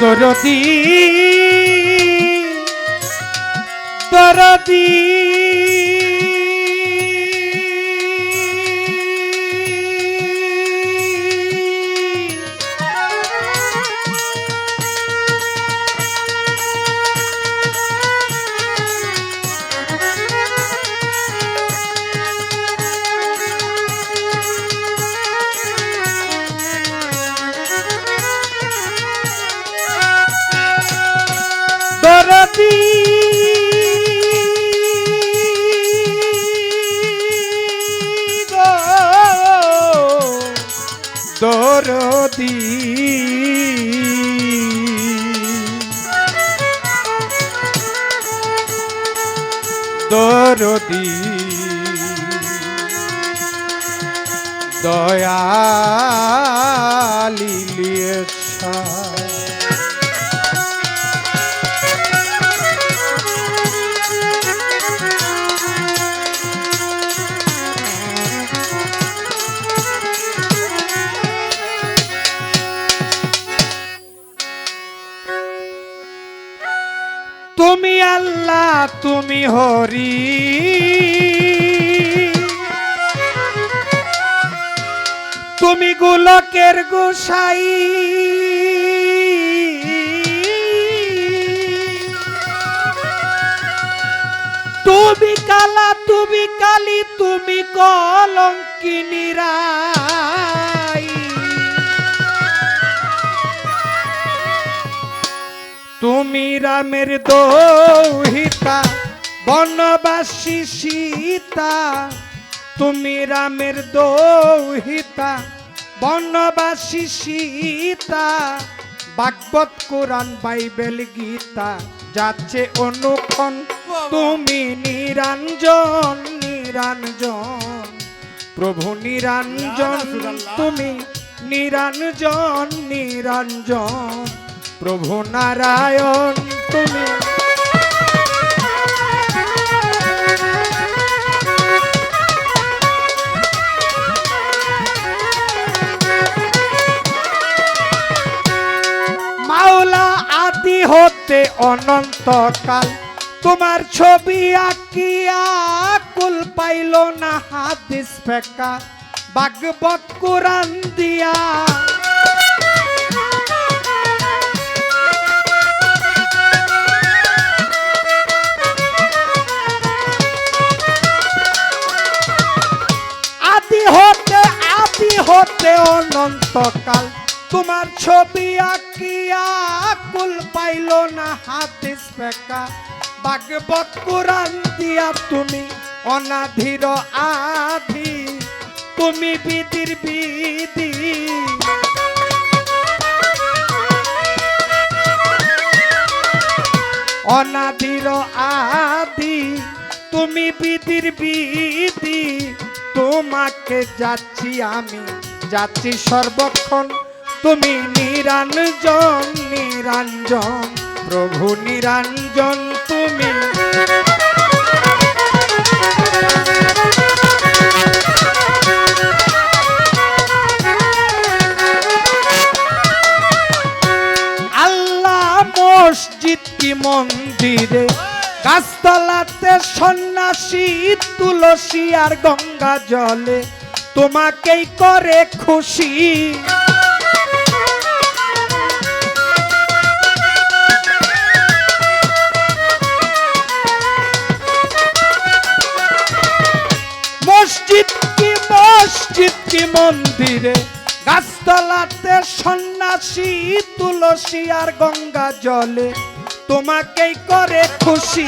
দরদি। দরদি। দরদি। দরদি। দয়ালি তুমি আল্লাহ তুমি হরি। তুমি গোলকের গোসাই। তুমি কালা তুমি কালি তুমি কলঙ্কিনী তুমি রামের দৌহিতা বনবাসী সীতা। তুমি রামের দৌহিতা বনবাসী সীতা। বাগবত কোরআন বাইবেল গীতা যাচ্ছে অনুক্ষণ তুমি নিরঞ্জন নিরঞ্জন। প্রভু নিরঞ্জন তুমি নিরঞ্জন নিরঞ্জন। প্রভু নারায়ণ, তুমি মাওলা আদি হতে অনন্তকাল, তোমার ছবি আঁকিয়া কুল পাইল না হাদিস ফেকা, বাগবত কোরআন দিয়া। হতে অনন্তকাল। তোমার ছবি আঁকিয়া কুল পাইল না হাদিস ফেকা বাগবত কোরআন দিয়া তুমি অনাধির আধি তুমি বিদির বিধি। অনাদির আদি। তুমি বিধির বিধি। তোমাকে যাচ্ছি আমি যাচ্ছি সর্বক্ষণ। তুমি নিরঞ্জন নিরঞ্জন, প্রভু নিরঞ্জন তুমি। মসজিদ কি মন্দিরে? গাছতলাতে সন্ন্যাসী, তুলসী আর গঙ্গা জলে। তোমাকেই করে খুশি। মসজিদ কি মসজিদ কি মন্দিরে? গাছতলাতে সন্ন্যাসী, তুলসী আর গঙ্গা জলে। তোমাকেই করে খুশি।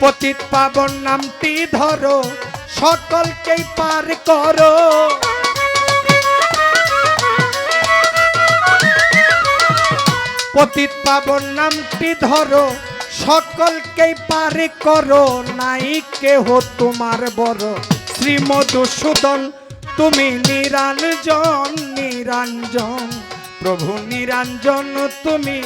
পতিত পাবন নামটি ধরো। সকলকেই পার করো। পতিত পাবন নামটি ধরো সকলকেই পারে করো, নাই কেহ তোমার বড়। শ্রী মধুসূদন তুমি নিরঞ্জন নিরঞ্জন, প্রভু নিরঞ্জন তুমি।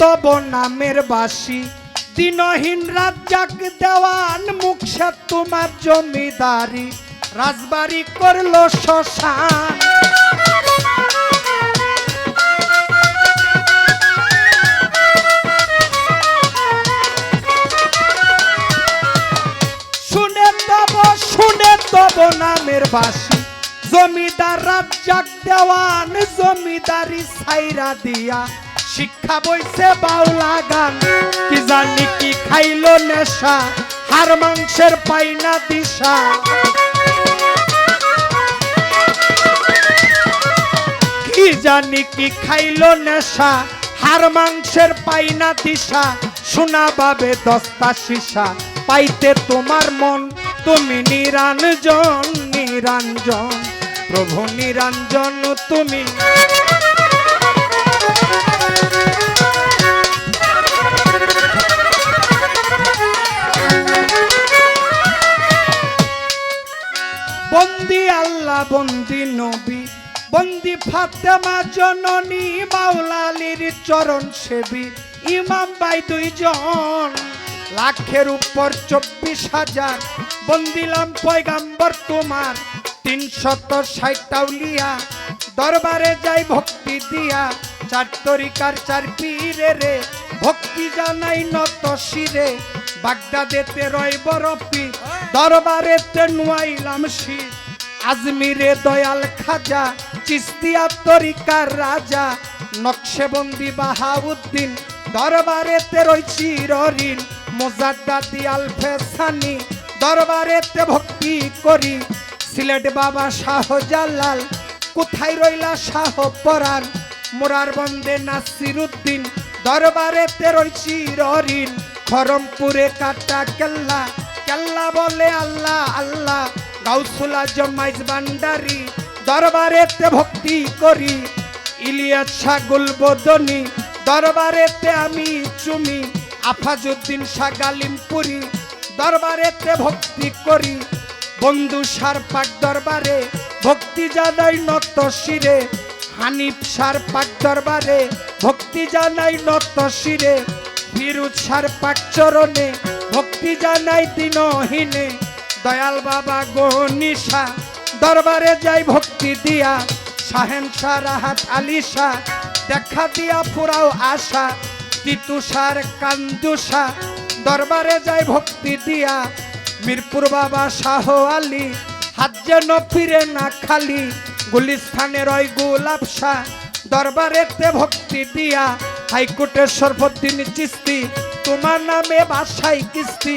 তব নামের বাসি। দিনহীন রাজ্জাক দেওয়ান মুখে তোমার জমিদারি। রাজবাড়ি করল শ্মশান। শুনে তব শুনে তব নামের বাসি। জমিদার রাজ্জাক দেওয়ান, জমিদারি সাইরা দিয়া। শিক্ষা বইছে বাউলা গান। কি জানি কি খাইলো নেশা, হার মাংসের পাইনা দিশা। কি জানি কি খাইলো নেশা, হার মাংসের পাইনা দিশা। শোনা বাবে দস্তা শিশা পাইতে তোমার মন। তুমি নিরঞ্জন নিরঞ্জন প্রভু নিরঞ্জন তুমি। বন্দি আল্লাহ, বন্দি নবী, বন্দি ফাতেমা জননী, মাওলালির চরণ সেবী, ইমাম বাই দুইজন। লাখের উপর চব্বিশ হাজার, বন্দিলাম পয়গাম্বর তোমার, তিনশত ষাটাউলিয়া দরবারে যাই ভক্তি দিয়া চার তরিকার চার পীরে রে। ভক্তি জানাই নত শিরে বাগদাদেতে রয় বরফি। দরবারেতে নুয়াইলাম শির। আজমিরে দয়াল খাজা, চিস্তিয়া তরিকার রাজা। নকশেবন্দি বাহাউদ্দিন, দরবারেতে রয়েছি ররিন মোজাদ্দাদি আলফেসানি দরবারেতে ভক্তি করি। সিলেট বাবা শাহজালাল, কোথায় রইলা শাহ পরাণ? মোরার বন্দে নাসির উদ্দিন দরবারেতে রয়েছি ররিন খরমপুরে কাটা কেল্লা কেল্লা বলে আল্লাহ আল্লাহ, গাউসুলা জমাইজ বান্ডারি দরবারেতে ভক্তি করি, ইলিয়াস ছাগল বদনি দরবারেতে আমি চুমি আফাজুদ্দিন শাহ গালিমপুরি দরবারেতে ভক্তি করি, বন্ধু সার পাক দরবারে, ভক্তি জানাই নত শিরে হানিফ সার পাক দরবারে, ভক্তি জানাই নত শিরে, ফিরুজ সার পাক চরণে, ভক্তি জানাই দিনহীনে। দয়াল বাবা গনিশা দরবারে যাই ভক্তি দিয়া। শাহ, রাহাত আলী শাহ, দেখা দিয়া ফুরাও আশা। তিতুষার কান্দুষা দরবারে যাই ভক্তি দিয়া। মিরপুর বাবা শাহ আলী, হাত যেন ফিরে না খালি। গুলিস্থানের ওই গোলাপ শাহ দরবারেতে ভক্তি দিয়া হাইকোর্টের সর্বদিন চিস্তি তোমার নামে বাসাই কিস্তি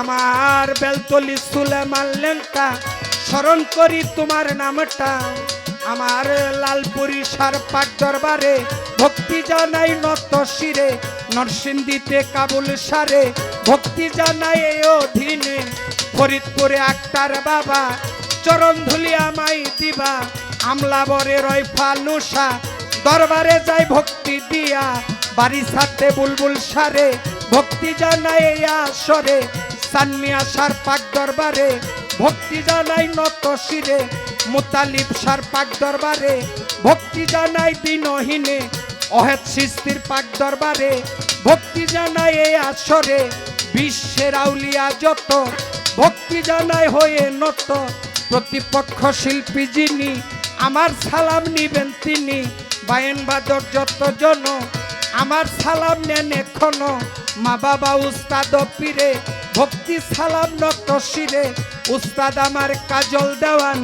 আমার বেলতলি সুলেমান লেঙ্কা স্মরণ করি তোমার নামটা। আমার লালপুরি সার পাক দরবারে ভক্তি জানাই নত শিরে, নরসিংদীতে কাবুল সারে। ভক্তি জানাই অধীনে ফরিদপুরে আক্তার বাবা চরণ ধুলি আমায় দিবা। আমলা বরে রয় ফালুসা, দরবারে যাই ভক্তি দিয়া। বাড়ি সাথে বুলবুল সারে, ভক্তি জানাই আসরে। সানমিয়া সার পাক দরবারে, ভক্তি জানাই নত শিরে। মুতালিব সার পাক দরবারে, ভক্তি জানাই দিনহীনে। অহেত সৃষ্টির পাক দরবারে, ভক্তি জানাই এই আসরে। বিশ্বের আউলিয়া যত, ভক্তি জানাই হয়ে নত। প্রতিপক্ষ শিল্পী যিনি, আমার সালাম নিবেন তিনি। বায়ন বাদক যত জন, আমার সালাম নেন এখনও। মা বাবা, উস্তাদ পীরে, ভক্তি সালাম নত শিরে। উস্তাদ আমার কাজল দেওয়ান,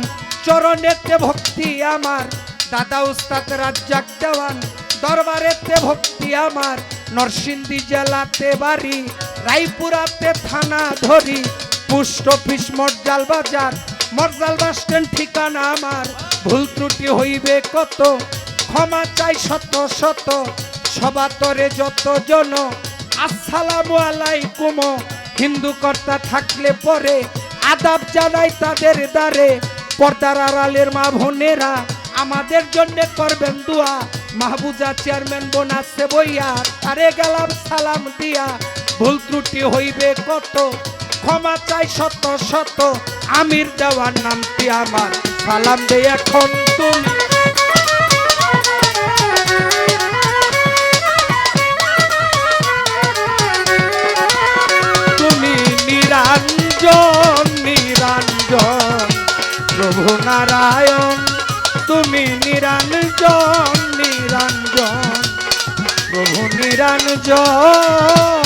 চরণেতে ভক্তি আমার। দাদা, উস্তাদ রাজ্জাক দেওয়ান, দরবারেতে ভক্তি আমার। নরসিংদী জেলাতে বাড়ি, রায়পুরাতে থানা ধরি। পুষ্ট অফিস মর্জাল বাজার মর্জাল বাস স্ট্যান্ড ঠিকানা আমার। ভুল ত্রুটি হইবে কত? ক্ষমা চাই শত শত। সবাতরে যত জন। আসসালামু আলাইকুম। হিন্দু কর্তা থাকলে পরে আদাব জানাই তাদের দ্বারে। পর্দার আড়ালের মা বোনেরা আমাদের জন্য করবেন দোয়া। মাহবুজা চেয়ারম্যান বোনাসে বইয়া, তারে গেলাম সালাম দিয়া। ভুল ত্রুটি হইবে কত? ক্ষমা চাই শত শত, আমির দেওয়ার নামটি আমার। সালাম দে এখন তুমি। তুমি নিরঞ্জন নিরঞ্জন, প্রভু নারায়ণ। তুমি নিরঞ্জন নিরঞ্জন, প্রভু নিরঞ্জন।